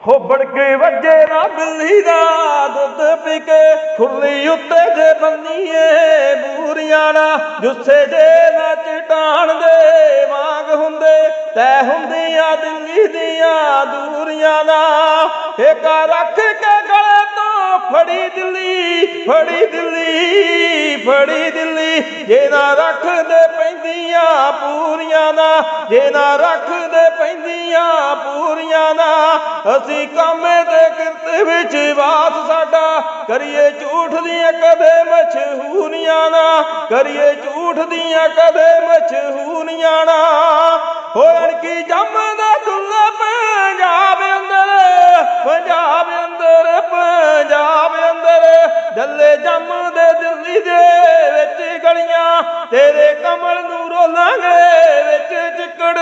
ਹੋ ਬੜਕੇ ਵੱਜੇ ਨਾ ਬਿੱਲੀ ਦਾ ਦੁੱਧ ਪੀ ਕੇ, ਖੁਰਲੀ ਉੱਤੇ ਜੇ ਬੰਨੀਏ ਬੂਰੀਆਂ ਨਾ, ਜੁੱਸੇ ਜੇ ਨਾ ਚਟਾਣ ਦੇ ਵਾਂਗ ਹੁੰਦੇ, ਤੈ ਹੁੰਦੀਆਂ ਦਿੱਲੀ ਦੀਆਂ ਦੂਰੀਆਂ ਦਾ ਏਕਾ ਰੱਖ ਕੇ ਗਲੇ ਤੋਂ ਫੜੀ ਦਿੱਲੀ ਫੜੀ ਦਿੱਲੀ ਫੜੀ ਦਿੱਲੀ। ਜੇ ਨਾ ਰੱਖ ਦੇ ਪੈਂਦੀਆਂ ਪੂਰੀਆਂ ਦਾ ਜੇ ਨਾ ਰੱਖ ਅਸੀਂ ਕਾਮੇ ਤੇ ਕਿਰਤ ਵਿੱਚ ਵਾਸ ਸਾਡਾ। ਕਰੀਏ ਝੂਠ ਦੀਆਂ ਕਦੇ ਮਛਹੂਰੀਆਂ ਨਾ। ਕਰੀਏ ਝੂਠ ਦੀਆਂ ਕਦੇ ਮਸ਼ਹੂਰੀਆਂ ਨਾ। ਹੋਣ ਕੀ ਜੰਮਦਾ ਦੁੱਲਾ ਪੰਜਾਬ ਅੰਦਰ। ਪੰਜਾਬ ਅੰਦਰ ਪੰਜਾਬ ਅੰਦਰ। ਦੱਲੇ ਜੰਮਦੇ ਦਿੱਲੀ ਦੇ ਵਿੱਚ ਗਲੀਆਂ। ਤੇਰੇ ਕਮਲ ਨੂੰ ਰੋਲਾਂਗੇ ਵਿੱਚ ਚਿੱਕੜ।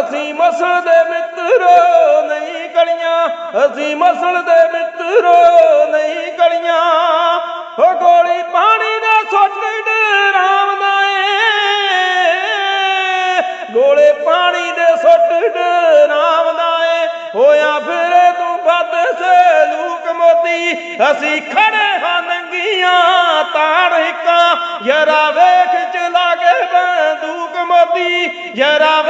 ਅਸੀਂ ਮਸਲ ਦੇ ਮਿੱਤਰੋ ਨਹੀਂ ਗਲੀਆਂ, ਅਸੀਂ ਮਸਲ ਦੇ ਮਿੱਤਰੋ ਨਹੀਂ ਗਲੀਆਂ। ਹੋ ਗੋਲੀ ਪਾਣੀ ਦਾ ਸੁੱਟ ਰਾਮ ਏ। ਗੋਲੇ ਪਾਣੀ ਦੇ ਸੁੱਟ ਰਾਮ ਏ। ਹੋਇਆ ਫਿਰੇ ਤੂੰ ਬੱਦ ਸੇ ਲੂਕ ਮੋਤੀ। ਅਸੀਂ ਖੜੇ ਹਾਂ ਨੰਗੀਆਂ ਤਾੜ ਹਿੱਕਾਂ। ਯਰਾ ਵੇਖ ਚਲਾ ਕੇ ਬੰਦੂਕ ਮੋਤੀ। ਯਰਾ